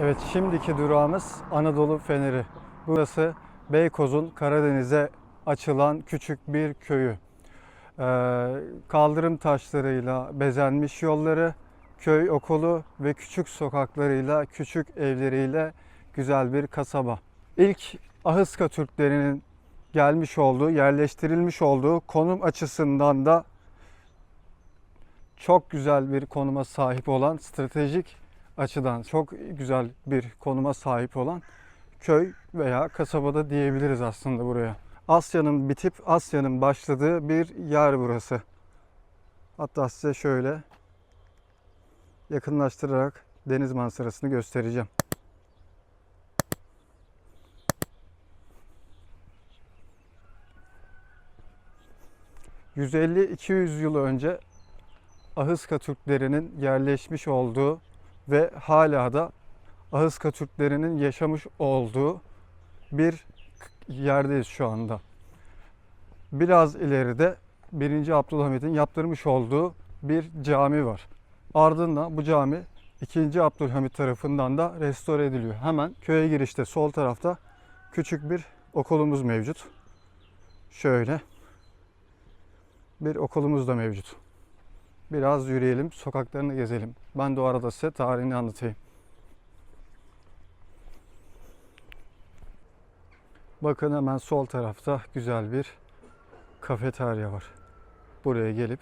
Evet şimdiki durağımız Anadolu Feneri. Burası Beykoz'un Karadeniz'e açılan küçük bir köyü. Ee, kaldırım taşlarıyla bezenmiş yolları, köy okulu ve küçük sokaklarıyla, küçük evleriyle güzel bir kasaba. İlk Ahıska Türklerinin gelmiş olduğu, yerleştirilmiş olduğu konum açısından da çok güzel bir konuma sahip olan, stratejik açıdan çok güzel bir konuma sahip olan köy veya kasabada diyebiliriz aslında buraya. Asya'nın bitip Asya'nın başladığı bir yer burası. Hatta size şöyle yakınlaştırarak deniz manzarasını göstereceğim. ...150-200 yıl önce Ahıska Türklerinin yerleşmiş olduğu ve hala da Ahıska Türklerinin yaşamış olduğu bir yerdeyiz şu anda. Biraz ileride 1. Abdülhamit'in yaptırmış olduğu bir cami var. Ardından bu cami 2. Abdülhamit tarafından da restore ediliyor. Hemen köye girişte sol tarafta küçük bir okulumuz mevcut. Şöyle bir okulumuz da mevcut. Biraz yürüyelim, sokaklarını gezelim. Ben de o arada size tarihini anlatayım. Bakın hemen sol tarafta güzel bir kafeterya var. Buraya gelip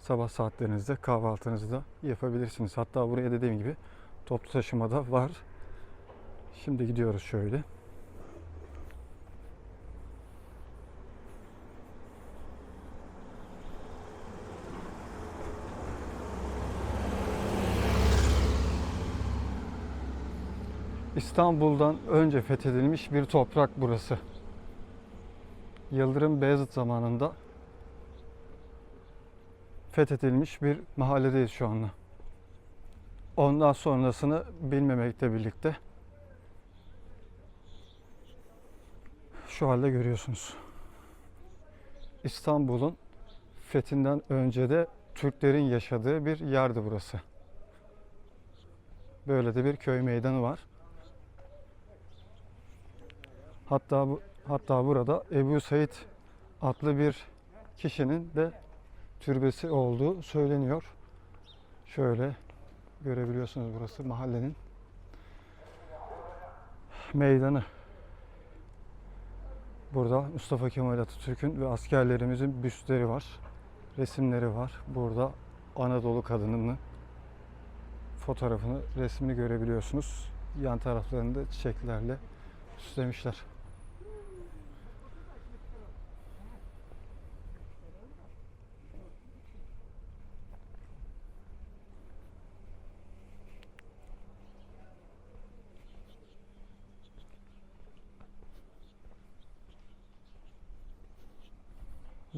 sabah saatlerinizde kahvaltınızı da yapabilirsiniz. Hatta buraya dediğim gibi toplu taşıma da var. Şimdi gidiyoruz şöyle. İstanbul'dan önce fethedilmiş bir toprak burası. Yıldırım Beyazıt zamanında fethedilmiş bir mahalledeyiz şu anda. Ondan sonrasını bilmemekle birlikte şu halde görüyorsunuz. İstanbul'un fethinden önce de Türklerin yaşadığı bir yerdi burası. Böyle de bir köy meydanı var. Hatta bu, hatta burada Ebu Said adlı bir kişinin de türbesi olduğu söyleniyor. Şöyle görebiliyorsunuz burası mahallenin meydanı. Burada Mustafa Kemal Atatürk'ün ve askerlerimizin büstleri var. Resimleri var. Burada Anadolu kadınının fotoğrafını, resmini görebiliyorsunuz. Yan taraflarında çiçeklerle süslemişler.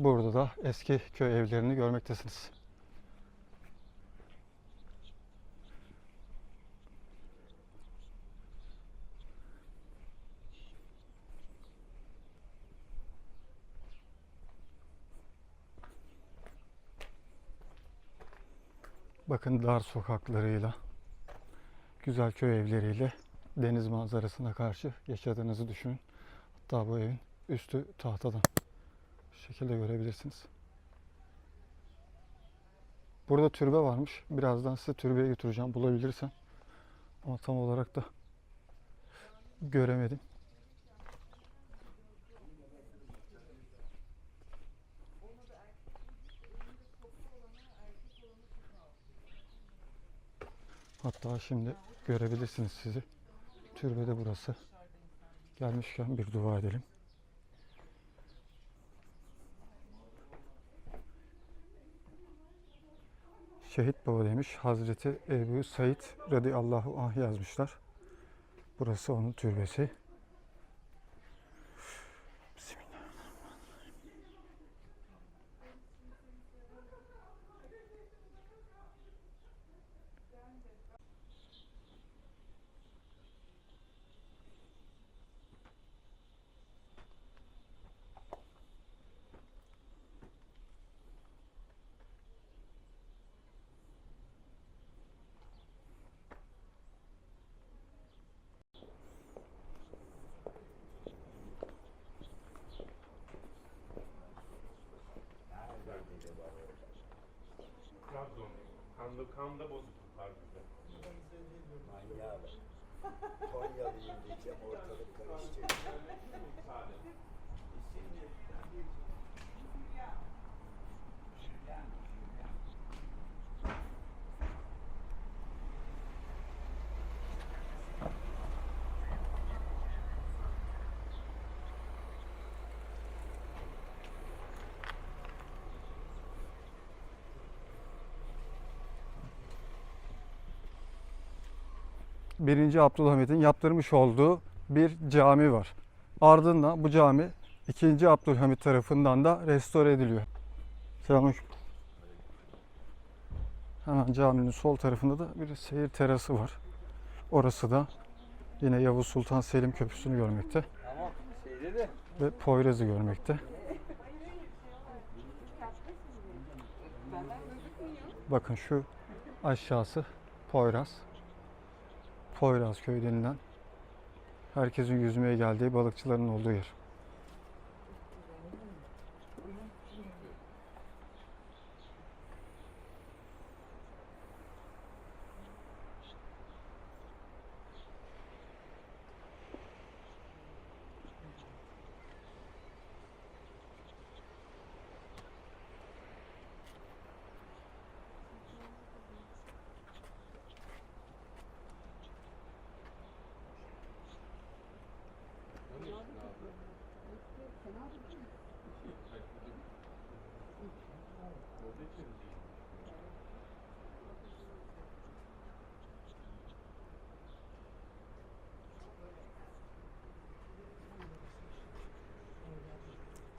Burada da eski köy evlerini görmektesiniz. Bakın dar sokaklarıyla, güzel köy evleriyle deniz manzarasına karşı yaşadığınızı düşünün. Hatta bu evin üstü tahtadan. Şekilde görebilirsiniz. Burada türbe varmış. Birazdan size türbeye götüreceğim bulabilirsem. Ama tam olarak da göremedim. Hatta şimdi görebilirsiniz sizi. Türbede burası. Gelmişken bir dua edelim. Şehit Baba demiş. Hazreti Ebu Said radıyallahu anh yazmışlar. Burası onun türbesi. Konyalıyım diyeceğim ortalık karışacak. Sade. Birinci Abdülhamit'in yaptırmış olduğu bir cami var. Ardından bu cami 2. Abdülhamit tarafından da restore ediliyor. Selamünaleyküm. Hemen caminin sol tarafında da bir seyir terası var. Orası da yine Yavuz Sultan Selim Köprüsü'nü görmekte ve Poyraz'ı görmekte. Bakın şu aşağısı Poyraz. Poyraz köyü denilen herkesin yüzmeye geldiği balıkçıların olduğu yer.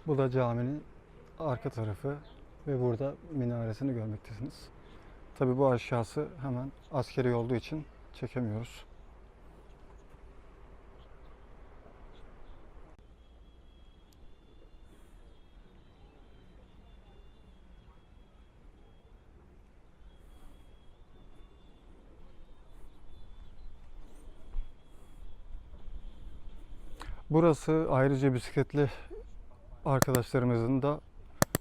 Bu da caminin arka tarafı ve burada minaresini görmektesiniz. Tabi bu aşağısı hemen askeri olduğu için çekemiyoruz. Burası ayrıca bisikletli arkadaşlarımızın da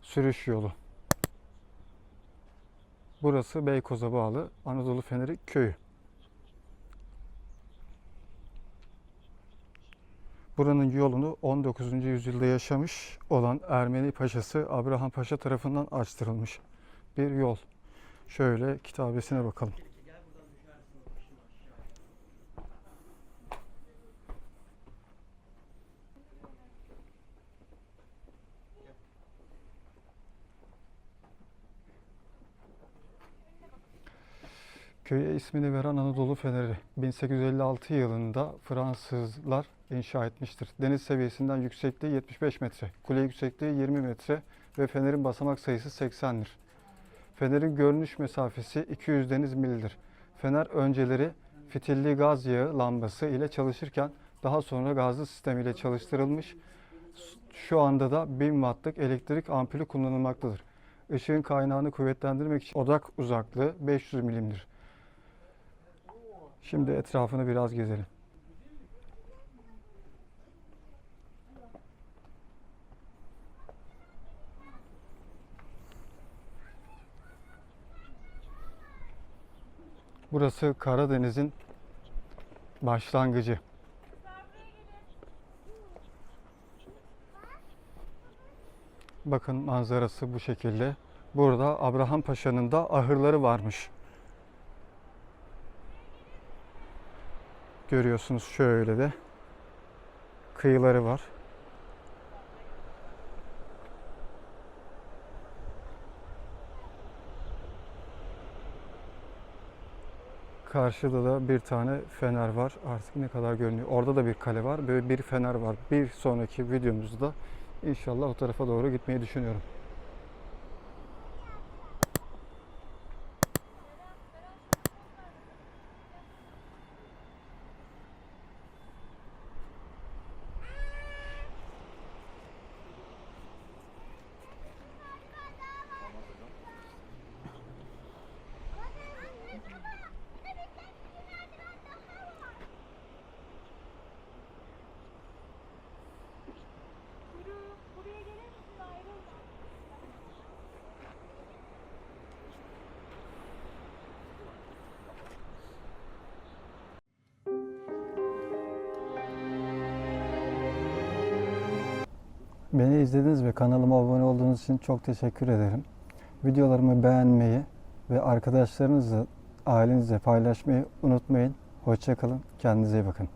sürüş yolu. Burası Beykoz'a bağlı Anadolu Feneri köyü. Buranın yolunu 19. yüzyılda yaşamış olan Ermeni paşası Abraham Paşa tarafından açtırılmış bir yol. Şöyle kitabesine bakalım. Köye ismini veren Anadolu Feneri 1856 yılında Fransızlar inşa etmiştir. Deniz seviyesinden yüksekliği 75 metre, kule yüksekliği 20 metre ve fenerin basamak sayısı 80'dir. Fenerin görünüş mesafesi 200 deniz mildir. Fener önceleri fitilli gaz yağı lambası ile çalışırken daha sonra gazlı sistem ile çalıştırılmış. Şu anda da 1000 wattlık elektrik ampulü kullanılmaktadır. Işığın kaynağını kuvvetlendirmek için odak uzaklığı 500 milimdir. Şimdi etrafını biraz gezelim. Burası Karadeniz'in başlangıcı. Bakın manzarası bu şekilde. Burada Abraham Paşa'nın da ahırları varmış. Görüyorsunuz şöyle de kıyıları var. Karşıda da bir tane fener var. Artık ne kadar görünüyor. Orada da bir kale var. Böyle bir fener var. Bir sonraki videomuzda inşallah o tarafa doğru gitmeyi düşünüyorum. Beni izlediğiniz ve kanalıma abone olduğunuz için çok teşekkür ederim. Videolarımı beğenmeyi ve arkadaşlarınızla, ailenizle paylaşmayı unutmayın. Hoşçakalın. Kendinize iyi bakın.